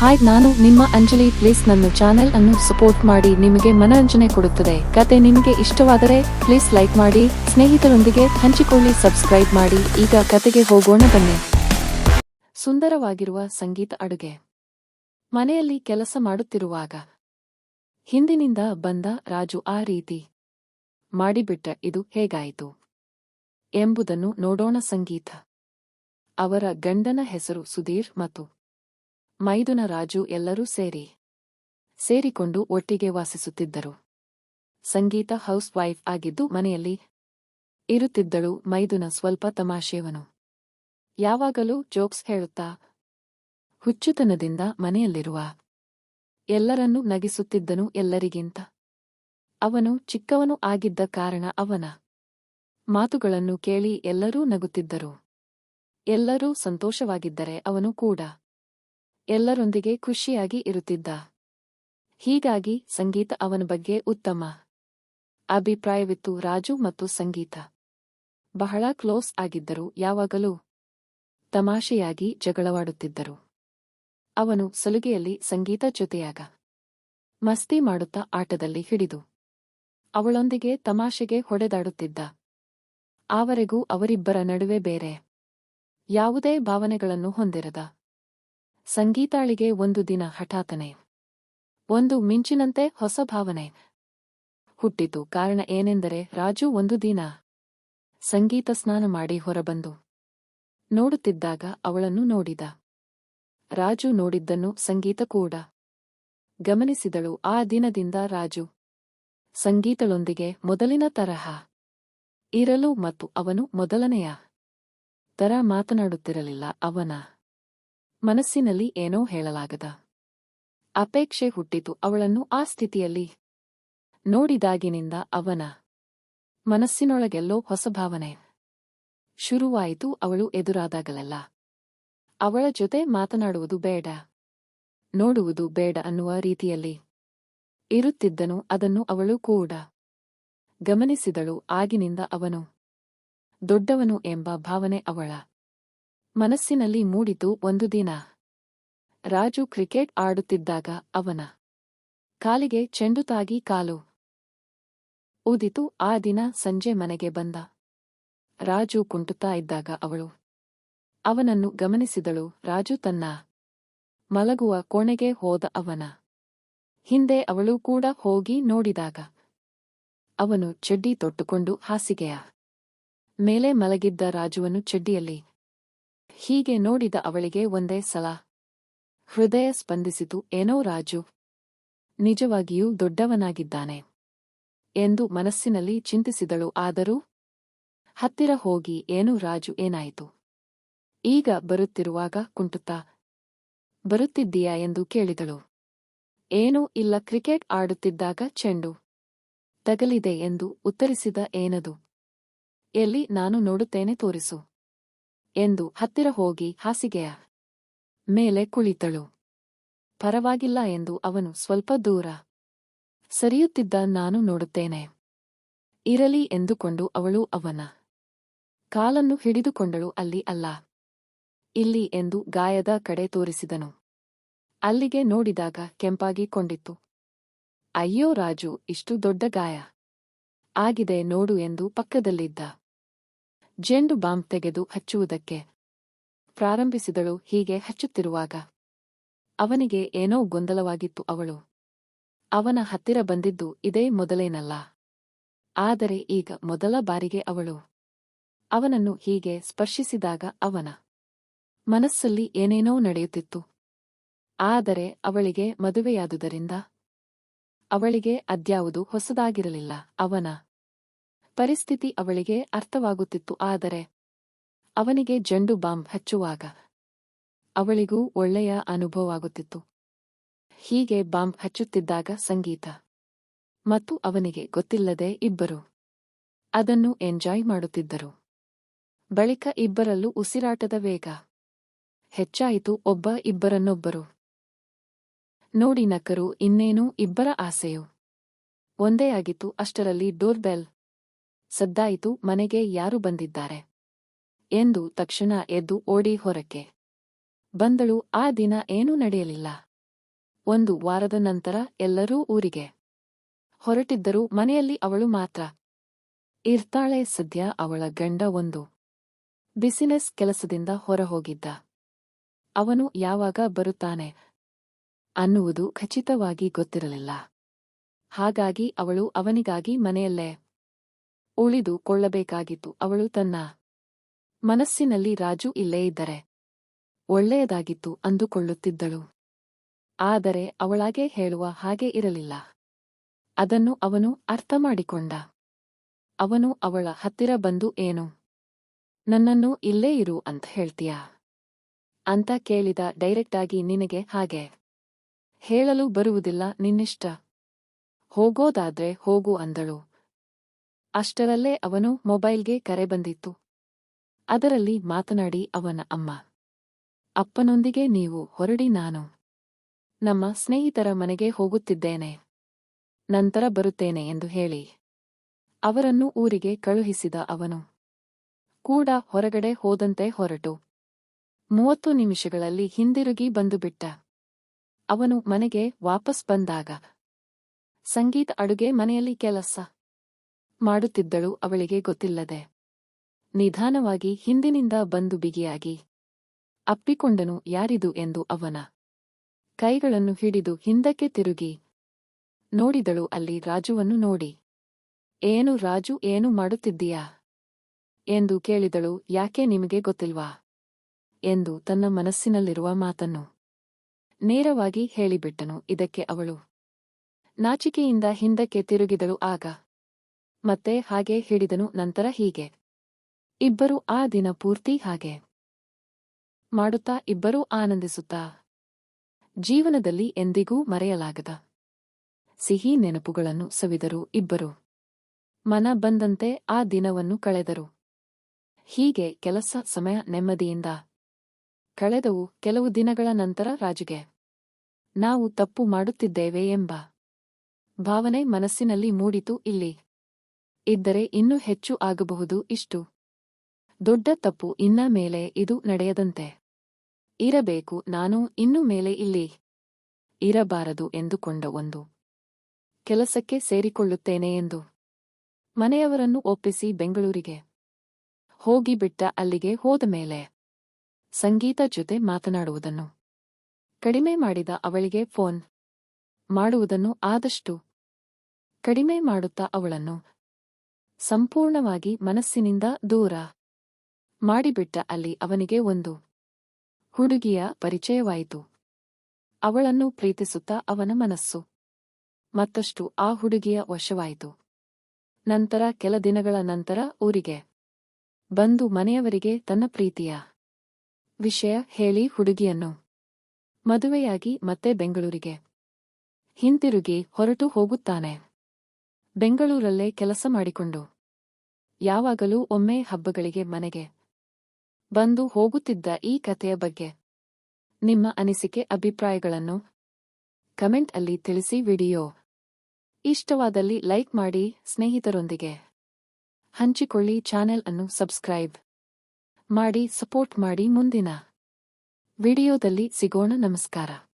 Hi ನಾನು ನಿಮ್ಮ Anjali. Please ನನ್ನ ಚಾನೆಲ್ ಅನ್ನು ಸಪೋರ್ಟ್ ಮಾಡಿ. ನಿಮಗೆ ಮನರಂಜನೆ ಕೊಡುತ್ತದೆ. ಕತೆ ನಿಮಗೆ ಇಷ್ಟವಾದರೆ ಪ್ಲೀಸ್ ಲೈಕ್ ಮಾಡಿ. ಸ್ನೇಹಿತರೊಂದಿಗೆ ಹಂಚಿಕೊಳ್ಳಿ ಸಬ್ಸ್ಕ್ರೈಬ್ ಮಾಡಿ. ಈಗ ಕತೆಗೆ ಹೋಗೋಣ, ಬನ್ನಿ. ಸುಂದರವಾಗಿರುವ ಸಂಗೀತ ಅಡುಗೆ. ಮನೆಯಲ್ಲಿ ಕೆಲಸ ಮಾಡುತ್ತಿರುವಾಗ ಹಿಂದಿನಿಂದ ಬಂದ ರಾಜು ಆ ರೀತಿ ಮಾಡಿಬಿಟ್ಟ, ಇದು ಹೇಗಾಯಿತು? ಎಂಬುದನ್ನು ನೋಡೋಣ ಸಂಗೀತ. ಅವರ ಗಂಡನ ಹೆಸರು ಸುಧೀರ್ ಮತ್ತು ಮೈದುನ ರಾಜು ಎಲ್ಲರೂ ಸೇರಿ, ಸೇರಿಕೊಂಡು ಒಟ್ಟಿಗೆ ವಾಸಿಸುತ್ತಿದ್ದರು. ಸಂಗೀತ ಹೌಸ್ ವೈಫ್ ಆಗಿದ್ದು ಮನೆಯಲ್ಲಿ ಇರುತ್ತಿದ್ದಳು ಮೈದುನ ಸ್ವಲ್ಪ ತಮಾಷೆಯವನು. ಯಾವಾಗಲೂ ಜೋಕ್ಸ್ ಹೇಳುತ್ತಾ, ಹುಚ್ಚುತನದಿಂದ ಮನೆಯಲ್ಲಿರುವ ಎಲ್ಲರನ್ನೂ ನಗಿಸುತ್ತಿದ್ದನು ಎಲ್ಲರಿಗಿಂತ. ಅವನು ಚಿಕ್ಕವನು ಆಗಿದ್ದ ಕಾರಣ ಅವನ ಮಾತುಗಳನ್ನು ಕೇಳಿ ಎಲ್ಲರೂ ನಗುತ್ತಿದ್ದರು. ಎಲ್ಲರೂ ಸಂತೋಷವಾಗಿದ್ದರೆ ಅವನು ಕೂಡ ಎಲ್ಲರೊಂದಿಗೆ ಖುಷಿಯಾಗಿ ಇರುತ್ತಿದ್ದ. ಹೀಗಾಗಿ ಸಂಗೀತ ಅವನ ಬಗ್ಗೆ ಉತ್ತಮ ಅಭಿಪ್ರಾಯವಿತ್ತು. ರಾಜು ಮತ್ತು ಸಂಗೀತ ಬಹಳ ಕ್ಲೋಸ್ ಆಗಿದ್ದರು. ಯಾವಾಗಲೂ ತಮಾಷೆಯಾಗಿ ಜಗಳವಾಡುತ್ತಿದ್ದರು. ಅವನು ಸಲುಗೆಯಲ್ಲಿ ಸಂಗೀತ ಜೊತೆಯಾಗ ಮಸ್ತಿ ಮಾಡುತ್ತಾ ಆಟದಲ್ಲಿ ಹಿಡಿದು ಅವಳೊಂದಿಗೆ ತಮಾಷೆಗೆ ಹೊಡೆದಾಡುತ್ತಿದ್ದ. ಆವರೆಗೂ ಅವರಿಬ್ಬರ ನಡುವೆ ಬೇರೆ ಯಾವುದೇ ಭಾವನೆಗಳನ್ನು ಹೊಂದಿರದ ಸಂಗೀತಾಳಿಗೆ ಒಂದು ದಿನ ಹಠಾತನೆ ಒಂದು ಮಿಂಚಿನಂತೆ ಹೊಸ ಭಾವನೆ. ಹುಟ್ಟಿತು ಕಾರಣ ಏನೆಂದರೆ ರಾಜು ಒಂದು ದಿನ ಸಂಗೀತ ಸ್ನಾನ ಮಾಡಿ ಹೊರಬಂದು ನೋಡುತ್ತಿದ್ದಾಗ ಅವಳನ್ನು ನೋಡಿದ. ರಾಜು ನೋಡಿದ್ದನ್ನು ಸಂಗೀತ ಕೂಡ ಗಮನಿಸಿದಳು. ಆ ದಿನದಿಂದ ರಾಜು ಸಂಗೀತಳೊಂದಿಗೆ ಮೊದಲಿನ ತರಹ ಇರಲು ಮತ್ತು ಅವನು ಮೊದಲನೆಯ ತರ ಮಾತನಾಡುತ್ತಿರಲಿಲ್ಲ. ಅವನ ಮನಸ್ಸಿನಲ್ಲಿ ಏನೋ ಹೇಳಲಾಗದ. ಅಪೇಕ್ಷೆ ಹುಟ್ಟಿತು, ಅವಳನ್ನು ಆ ಸ್ಥಿತಿಯಲ್ಲಿ ನೋಡಿದಾಗಿನಿಂದ ಅವನ ಮನಸ್ಸಿನೊಳಗೆಲ್ಲೋ ಹೊಸ ಭಾವನೆ ಶುರುವಾಯಿತು, ಅವಳು ಎದುರಾದಾಗಲೆಲ್ಲ. ಅವಳ ಜೊತೆ ಮಾತನಾಡುವುದು ಬೇಡ, ನೋಡುವುದು ಬೇಡ ಅನ್ನುವ ರೀತಿಯಲ್ಲಿ ಇರುತ್ತಿದ್ದನು, ಅದನ್ನು ಅವಳು ಕೂಡ ಗಮನಿಸಿದಳು, ಆಗಿನಿಂದ ಅವನು ದೊಡ್ಡವನು ಎಂಬ ಭಾವನೆ ಅವಳ ಮನಸ್ಸಿನಲ್ಲಿ ಮೂಡಿತು ಒಂದು ದಿನ. ರಾಜು ಕ್ರಿಕೆಟ್ ಆಡುತ್ತಿದ್ದಾಗ ಅವನ ಕಾಲಿಗೆ ಚೆಂಡು ತಾಗಿ ಕಾಲು ಊದಿತು. ಆ ದಿನ ಸಂಜೆ ಮನೆಗೆ ಬಂದ ರಾಜು ಕುಂಟುತ್ತಾ ಇದ್ದಾಗ ಅವಳು ಅವನನ್ನು ಗಮನಿಸಿದಳು. ರಾಜು ತನ್ನ ಮಲಗುವ ಕೋಣೆಗೆ ಹೋದ ಅವನ ಹಿಂದೆ ಅವಳು ಕೂಡ ಹೋಗಿ ನೋಡಿದಾಗ ಅವನು ಚಡ್ಡಿ ತೊಟ್ಟುಕೊಂಡು ಹಾಸಿಗೆಯ ಮೇಲೆ ಮಲಗಿದ್ದ ರಾಜುವನ್ನು ಚಡ್ಡಿಯಲ್ಲಿ ಹೀಗೆ ನೋಡಿದ ಅವಳಿಗೆ ಒಂದೇ ಸಲ. ಹೃದಯ ಸ್ಪಂದಿಸಿತು, ಏನೋ ರಾಜು. ನಿಜವಾಗಿಯೂ ದೊಡ್ಡವನಾಗಿದ್ದಾನೆ ಎಂದು ಮನಸ್ಸಿನಲ್ಲಿ ಚಿಂತಿಸಿದಳು. ಆದರೂ ಹತ್ತಿರ ಹೋಗಿ, ಏನು ರಾಜು, ಏನಾಯಿತು? ಈಗ ಬರುತ್ತಿರುವಾಗ ಕುಂಟುತ್ತಾ? ಬರುತ್ತಿದ್ದೀಯಾ? ಎಂದು ಕೇಳಿದಳು. ಏನೂ ಇಲ್ಲ, ಕ್ರಿಕೆಟ್ ಆಡುತ್ತಿದ್ದಾಗ ಚೆಂಡು. ತಗಲಿದೆ ಎಂದು ಉತ್ತರಿಸಿದ ಏನದು? ಎಲ್ಲಿ, ನಾನು ನೋಡುತ್ತೇನೆ, ತೋರಿಸು. ಎಂದು ಹತ್ತಿರ ಹೋಗಿ ಹಾಸಿಗೆಯ ಮೇಲೆ ಕುಳಿತಳು. ಪರವಾಗಿಲ್ಲ ಎಂದು ಅವನು ಸ್ವಲ್ಪ ದೂರ ಸರಿಯುತ್ತಿದ್ದ ನಾನು ನೋಡುತ್ತೇನೆ. ಇರಲಿ ಎಂದುಕೊಂಡು ಅವಳು ಅವನ ಕಾಲನ್ನು ಹಿಡಿದುಕೊಂಡಳು. ಅಲ್ಲಿ ಅಲ್ಲ, ಇಲ್ಲಿ ಎಂದು ಗಾಯದ ಕಡೆ ತೋರಿಸಿದನು. ಅಲ್ಲಿಗೆ ನೋಡಿದಾಗ ಕೆಂಪಾಗಿ ಕೊಂಡಿತ್ತು. ಅಯ್ಯೋ ರಾಜು, ಇಷ್ಟು ದೊಡ್ಡ ಗಾಯ. ಆಗಿದೆ ನೋಡು ಎಂದು ಪಕ್ಕದಲ್ಲಿದ್ದ ಜೆಂಡು ಬಾಂಬ್ ತೆಗೆದು ಹಚ್ಚುವುದಕ್ಕೆ ಪ್ರಾರಂಭಿಸಿದಳು, ಹೀಗೆ ಹಚ್ಚುತ್ತಿರುವಾಗ ಅವನಿಗೆ ಏನೋ ಗೊಂದಲವಾಗಿತ್ತು ಅವಳು. ಅವನ ಹತ್ತಿರ ಬಂದಿದ್ದು ಇದೇ ಮೊದಲೇನಲ್ಲ. ಆದರೆ ಈಗ ಮೊದಲ ಬಾರಿಗೆ ಅವಳು. ಅವನನ್ನು ಹೀಗೆ ಸ್ಪರ್ಶಿಸಿದಾಗ ಅವನ ಮನಸ್ಸಲ್ಲಿ ಏನೇನೋ ನಡೆಯುತ್ತಿತ್ತು. ಆದರೆ ಅವಳಿಗೆ ಮದುವೆಯಾದುದರಿಂದ ಅವಳಿಗೆ ಅದ್ಯಾವುದು ಹೊಸದಾಗಿರಲಿಲ್ಲ. ಅವನ ಪರಿಸ್ಥಿತಿ ಅವಳಿಗೆ ಅರ್ಥವಾಗುತ್ತಿತ್ತು, ಆದರೆ ಅವನಿಗೆ ಜಂಡು ಬಾಂಬ್ ಹಚ್ಚುವಾಗ ಅವಳಿಗೂ ಒಳ್ಳೆಯ ಅನುಭವವಾಗುತ್ತಿತ್ತು ಹೀಗೆ ಬಾಂಬ್ ಹಚ್ಚುತ್ತಿದ್ದಾಗ ಸಂಗೀತ ಮತ್ತು ಅವನಿಗೆ ಗೊತ್ತಿಲ್ಲದೆ ಇಬ್ಬರು ಅದನ್ನು ಎಂಜಾಯ್ ಮಾಡುತ್ತಿದ್ದರು. ಬಳಿಕ ಇಬ್ಬರಲ್ಲೂ ಉಸಿರಾಟದ ವೇಗ ಹೆಚ್ಚಾಯಿತು, ಒಬ್ಬ ಇಬ್ಬರನ್ನೊಬ್ಬರು ನೋಡಿ ನಕರು, ಇನ್ನೇನು ಇಬ್ಬರ ಆಸೆಯು? ಒಂದೇ ಆಗಿತ್ತು, ಅಷ್ಟರಲ್ಲಿ ಡೋರ್ ಬೆಲ್ ಸದ್ದಾಯಿತು ಮನೆಗೆ ಯಾರು ಬಂದಿದ್ದಾರೆ? ಎಂದು ತಕ್ಷಣ ಎದ್ದು ಓಡಿ ಹೊರಕ್ಕೆ. ಬಂದಳು, ಆ ದಿನ ಏನೂ ನಡೆಯಲಿಲ್ಲ. ಒಂದು ವಾರದ ನಂತರ ಎಲ್ಲರೂ ಊರಿಗೆ. ಹೊರಟಿದ್ದರೂ ಮನೆಯಲ್ಲಿ ಅವಳು ಮಾತ್ರ. ಇರ್ತಾಳೆ ಸದ್ಯ ಅವಳ ಗಂಡ ಒಂದು. ಬಿಸಿನೆಸ್ ಕೆಲಸದಿಂದ ಹೊರಹೋಗಿದ್ದ. ಅವನು ಯಾವಾಗ ಬರುತ್ತಾನೆ? ಅನ್ನುವುದು ಖಚಿತವಾಗಿ ಗೊತ್ತಿರಲಿಲ್ಲ. ಹಾಗಾಗಿ ಅವಳು ಅವನಿಗಾಗಿ ಮನೆಯಲ್ಲೇ ಉಳಿದು ಕೊಳ್ಳಬೇಕಾಗಿತ್ತು ಅವಳು ತನ್ನ ಮನಸ್ಸಿನಲ್ಲಿ ರಾಜು ಇಲ್ಲೇ ಇದ್ದರೆ ಒಳ್ಳೆಯದಾಗಿತ್ತು ಅಂದುಕೊಳ್ಳುತ್ತಿದ್ದಳು. ಆದರೆ ಅವಳಾಗೆ ಹೇಳುವ ಹಾಗೆ ಇರಲಿಲ್ಲ. ಅದನ್ನು ಅವನು ಅರ್ಥ ಮಾಡಿಕೊಂಡ ಅವನು ಅವಳ ಹತ್ತಿರ ಬಂದು ಏನು? ನನ್ನನ್ನು ಇಲ್ಲೇ ಇರು ಅಂತ ಹೇಳ್ತೀಯಾ? ಅಂತ ಕೇಳಿದ ಡೈರೆಕ್ಟಾಗಿ ನಿನಗೆ ಹಾಗೆ. ಹೇಳಲು ಬರುವುದಿಲ್ಲ, ನಿನ್ನಿಷ್ಟ. ಹೋಗೋದಾದ್ರೆ ಹೋಗು ಅಂದಳು. ಅಷ್ಟರಲ್ಲೇ ಅವನು ಮೊಬೈಲ್ಗೆ ಕರೆ ಬಂದಿತ್ತು. ಅದರಲ್ಲಿ ಮಾತನಾಡಿ ಅವನ ಅಮ್ಮ, ಅಪ್ಪನೊಂದಿಗೆ ನೀವು ಹೊರಡಿ ನಾನು. ನಮ್ಮ ಸ್ನೇಹಿತರ ಮನೆಗೆ ಹೋಗುತ್ತಿದ್ದೇನೆ. ನಂತರ ಬರುತ್ತೇನೆ ಎಂದು ಹೇಳಿ. ಅವರನ್ನು ಊರಿಗೆ ಕಳುಹಿಸಿದ ಅವನು ಕೂಡ ಹೊರಗಡೆ ಹೋದಂತೆ ಹೊರಟು. ಮೂವತ್ತು ನಿಮಿಷಗಳಲ್ಲಿ ಹಿಂದಿರುಗಿ ಬಂದುಬಿಟ್ಟ. ಅವನು ಮನೆಗೆ ವಾಪಸ್ ಬಂದಾಗ, ಸಂಗೀತ ಅಡುಗೆ ಮನೆಯಲ್ಲಿ ಕೆಲಸ. ಮಾಡುತ್ತಿದ್ದಳು ಅವಳಿಗೆ ಗೊತ್ತಿಲ್ಲದೆ. ನಿಧಾನವಾಗಿ ಹಿಂದಿನಿಂದ ಬಂದು ಬಿಗಿಯಾಗಿ. ಅಪ್ಪಿಕೊಂಡನು ಯಾರಿದು ಎಂದು ಅವನ ಕೈಗಳನ್ನು ಹಿಡಿದು ಹಿಂದಕ್ಕೆ ತಿರುಗಿ. ನೋಡಿದಳು ಅಲ್ಲಿ ರಾಜುವನ್ನು ನೋಡಿ. ಏನು ರಾಜು ಏನು ಮಾಡುತ್ತಿದ್ದೀಯಾ? ಎಂದು ಕೇಳಿದಳು ಯಾಕೆ ನಿಮಗೆ ಗೊತ್ತಿಲ್ವಾ? ಎಂದು ತನ್ನ ಮನಸ್ಸಿನಲ್ಲಿರುವ ಮಾತನ್ನು ನೇರವಾಗಿ ಹೇಳಿಬಿಟ್ಟನು. ಇದಕ್ಕೆ ಅವಳು ನಾಚಿಕೆಯಿಂದ ಹಿಂದಕ್ಕೆ ತಿರುಗಿದಳು ಆಗ ಮತ್ತೆ ಹಾಗೆ ಹಿಡಿದನು ನಂತರ ಹೀಗೆ. ಇಬ್ಬರು ಆ ದಿನ ಪೂರ್ತಿ ಹಾಗೆ. ಮಾಡುತ್ತಾ ಇಬ್ಬರೂ ಆನಂದಿಸುತ್ತಾ. ಜೀವನದಲ್ಲಿ ಎಂದಿಗೂ ಮರೆಯಲಾಗದ. ಸಿಹಿ ನೆನಪುಗಳನ್ನು ಸವಿದರು ಇಬ್ಬರು. ಮನ ಬಂದಂತೆ ಆ ದಿನವನ್ನು ಕಳೆದರು. ಹೀಗೆ ಕೆಲಸ ಸಮಯ ನೆಮ್ಮದಿಯಿಂದ. ಕಳೆದವು ಕೆಲವು ದಿನಗಳ ನಂತರ ರಾಜುಗೆ. ನಾವು ತಪ್ಪು ಮಾಡುತ್ತಿದ್ದೇವೆ ಎಂಬ. ಭಾವನೆ ಮನಸ್ಸಿನಲ್ಲಿ ಮೂಡಿತು ಇಲ್ಲಿ. ಇದ್ದರೆ ಇನ್ನೂ ಹೆಚ್ಚು ಆಗಬಹುದು ಇಷ್ಟು. ದೊಡ್ಡ ತಪ್ಪು ಇನ್ನ ಮೇಲೆ ಇದು ನಡೆಯದಂತೆ. ಇರಬೇಕು, ನಾನು ಇನ್ನು ಮೇಲೆ ಇಲ್ಲಿ ಇರಬಾರದು ಎಂದುಕೊಂಡ ಒಂದು ಕೆಲಸಕ್ಕೆ ಸೇರಿಕೊಳ್ಳುತ್ತೇನೆ ಎಂದು ಮನೆಯವರನ್ನು ಒಪ್ಪಿಸಿ ಬೆಂಗಳೂರಿಗೆ ಹೋಗಿಬಿಟ್ಟ ಅಲ್ಲಿಗೆ ಹೋದ ಮೇಲೆ ಸಂಗೀತ ಜೊತೆ ಮಾತನಾಡುವುದನ್ನು, ಕಡಿಮೆ ಮಾಡಿದ ಅವಳಿಗೆ ಫೋನ್ ಮಾಡುವುದನ್ನು ಆದಷ್ಟು ಕಡಿಮೆ ಮಾಡುತ್ತಾ ಅವಳನ್ನು ಸಂಪೂರ್ಣವಾಗಿ ಮನಸ್ಸಿನಿಂದ ದೂರ ಮಾಡಿಬಿಟ್ಟ ಅಲ್ಲಿ ಅವನಿಗೆ ಒಂದು ಹುಡುಗಿಯ ಪರಿಚಯವಾಯಿತು. ಅವಳನ್ನು ಪ್ರೀತಿಸುತ್ತಾ ಅವನ ಮನಸ್ಸು ಮತ್ತಷ್ಟು ಆ ಹುಡುಗಿಯ ವಶವಾಯಿತು. ನಂತರ ಕೆಲ ದಿನಗಳ ನಂತರ ಊರಿಗೆ ಬಂದು ಮನೆಯವರಿಗೆ ತನ್ನ ಪ್ರೀತಿಯ ವಿಷಯ ಹೇಳಿ ಹುಡುಗಿಯನ್ನು ಮದುವೆಯಾಗಿ ಮತ್ತೆ ಬೆಂಗಳೂರಿಗೆ ಹಿಂತಿರುಗಿ ಹೊರಟು ಹೋಗುತ್ತಾನೆ. ಬೆಂಗಳೂರಲ್ಲೇ ಕೆಲಸ ಮಾಡಿಕೊಂಡು. ಯಾವಾಗಲೂ ಒಮ್ಮೆ ಹಬ್ಬಗಳಿಗೆ ಮನೆಗೆ ಬಂದು ಹೋಗುತ್ತಿದ್ದ ಈ ಕಥೆಯ ಬಗ್ಗೆ ನಿಮ್ಮ ಅನಿಸಿಕೆ, ಅಭಿಪ್ರಾಯಗಳನ್ನು ಕಮೆಂಟ್ ಅಲ್ಲಿ ತಿಳಿಸಿ ವಿಡಿಯೋ. ಇಷ್ಟವಾದಲ್ಲಿ ಲೈಕ್ ಮಾಡಿ, ಸ್ನೇಹಿತರೊಂದಿಗೆ ಹಂಚಿಕೊಳ್ಳಿ ಚಾನೆಲ್ ಅನ್ನು ಸಬ್ಸ್ಕ್ರೈಬ್ ಮಾಡಿ, ಸಪೋರ್ಟ್ ಮಾಡಿ ಮುಂದಿನ ವಿಡಿಯೋದಲ್ಲಿ ಸಿಗೋಣ. ನಮಸ್ಕಾರ.